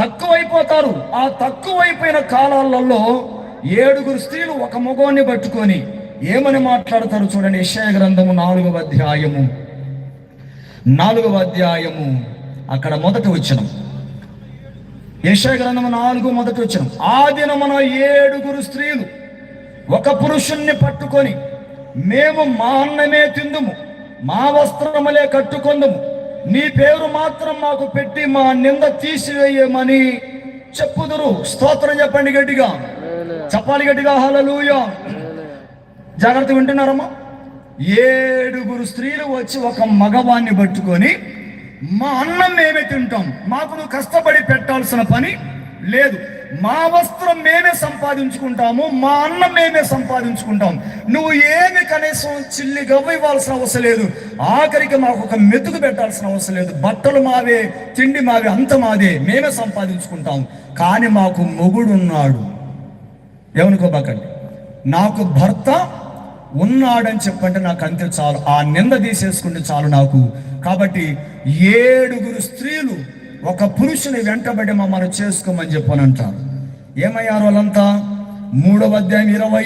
తక్కువైపోతారు. ఆ తక్కువైపోయిన కాలాలలో ఏడుగురు స్త్రీలు ఒక మగవాన్ని పట్టుకొని ఏమని మాట్లాడతారు చూడండి. యెషయా గ్రంథము నాలుగవ అధ్యాయము. నాలుగవ అధ్యాయము అక్కడ మొదటి వచ్చిన యశయ గ్రంథము నాలుగు మొదటి వచ్చిన ఆ దినమున ఏడుగురు స్త్రీలు ఒక పురుషుణ్ణి పట్టుకొని మేము మా అన్నమే తిందుము మా వస్త్రములే కట్టుకొందుము నీ పేరు మాత్రం మాకు పెట్టి మా నింద తీసివేయమని చెప్పుదురు. స్తోత్రం చెప్పండి గట్టిగా. చెప్పాలి గట్టిగా. హలలుయ జాగ్రత్త వింటున్నారమ్మా. ఏడుగురు స్త్రీలు వచ్చి ఒక మగవాన్ని పట్టుకొని మా అన్నం మేమే తింటాం. మాకు నువ్వు కష్టపడి పెట్టాల్సిన పని లేదు. మా వస్త్రం మేమే సంపాదించుకుంటాము మా అన్నం మేమే సంపాదించుకుంటాం. నువ్వు ఏమి కనీసం చిల్లి గవ్వ ఇవ్వాల్సిన అవసరం లేదు. ఆఖరికి మాకు ఒక మెతుకు పెట్టాల్సిన అవసరం లేదు. బట్టలు మావే తిండి మావే అంత మాదే. మేమే సంపాదించుకుంటాం. కానీ మాకు మొగుడు ఉన్నాడు. ఏమనుకోబాకండి? నాకు భర్త ఉన్నాడని చెప్పంటే నాకు అంతే చాలు. ఆ నింద తీసేసుకుంటే చాలు నాకు. కాబట్టి ఏడుగురు స్త్రీలు ఒక పురుషుని వెంటబడి మమ్మల్ని చేసుకోమని చెప్పని అంటారు ఏమయ్యారు వాళ్ళంతా మూడవ అధ్యాయం ఇరవై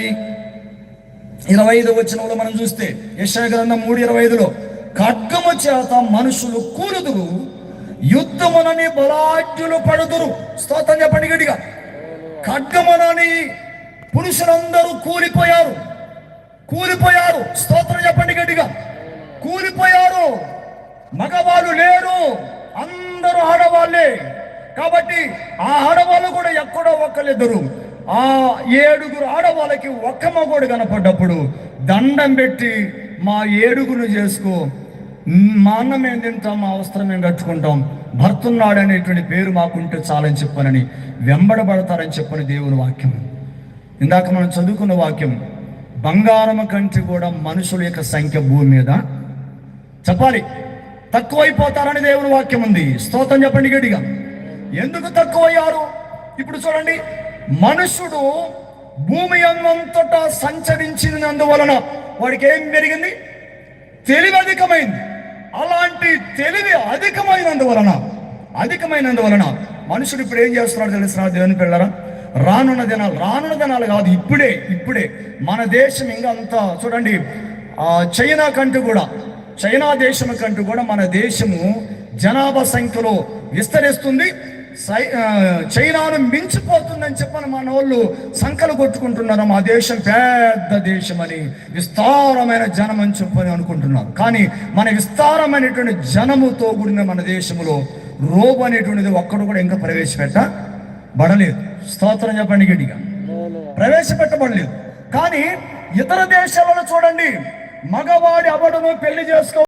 ఇరవై ఐదు వచ్చినంలో మనం చూస్తే యశయ గ్రంథం మూడు ఇరవై ఐదులో ఖడ్గము చేత మనుషులు కూలుదురు యుద్ధమునని బలాఢ్యులు పడుదురు. స్తోత్రం చెప్పండి గట్టిగా. ఖడ్గమునని పురుషులందరూ కూలిపోయారు. కూలిపోయారు. స్తోత్రం చెప్పండి గట్టిగా. కూలిపోయారు. మగవాళ్ళు లేరు. అందరూ ఆడవాళ్ళే. కాబట్టి ఆ ఆడవాళ్ళు కూడా ఎక్కడో ఒక్కరిద్దరు ఆ ఏడుగురు ఆడవాళ్ళకి ఒక్క మగోడు కనపడ్డప్పుడు దండం పెట్టి మా ఏడుగురు చేసుకో. మా అన్నం ఏం తింటాం మా అవసరం మేము కట్టుకుంటాం భర్త ఉన్నాడు అనేటువంటి పేరు మాకుంటే చాలని చెప్పనని వెంబడబడతారని చెప్పని దేవుని వాక్యం. ఇందాక మనం చదువుకున్న వాక్యం బంగారం కంటే కూడా మనుషుల యొక్క సంఖ్య భూమి మీద. చెప్పాలి. తక్కువైపోతారని దేవుని వాక్యం ఉంది. స్తోత్రం చెప్పండి గట్టిగా. ఎందుకు తక్కువయ్యారు? ఇప్పుడు చూడండి. మనుషుడు భూమి అంతటా సంచరించినందువలన వాడికి ఏం పెరిగింది తెలివి అధికమైంది అలాంటి తెలివి అధికమైనందువలన అధికమైనందువలన మనుషుడు ఇప్పుడు ఏం చేస్తున్నాడు తెలుసు దేవుని పిల్లరా? రానున్న దినాలు రానున్న దినాలు కాదు ఇప్పుడే ఇప్పుడే మన దేశం ఇంకా అంతా చూడండి చైనా కంటూ కూడా చైనా దేశం కంటూ కూడా మన దేశము జనాభా సంఖ్యలో విస్తరిస్తుంది. చైనాను మించిపోతుందని చెప్పని మన వాళ్ళు సంకలు కొట్టుకుంటున్నారు. మా దేశం పెద్ద దేశం అని విస్తారమైన జనం అని చెప్పని అనుకుంటున్నారు. కానీ మన విస్తారమైనటువంటి జనముతో కూడిన మన దేశంలో రోబు అనేటువంటిది ఒక్కడు కూడా ఇంకా ప్రవేశపెట్టబడలేదు స్తోత్రం చెప్పండి గట్టిగా. ప్రవేశపెట్టబడలేదు. కానీ ఇతర దేశాలలో చూడండి మగవాడి అవడను పెళ్ళి చేసుకో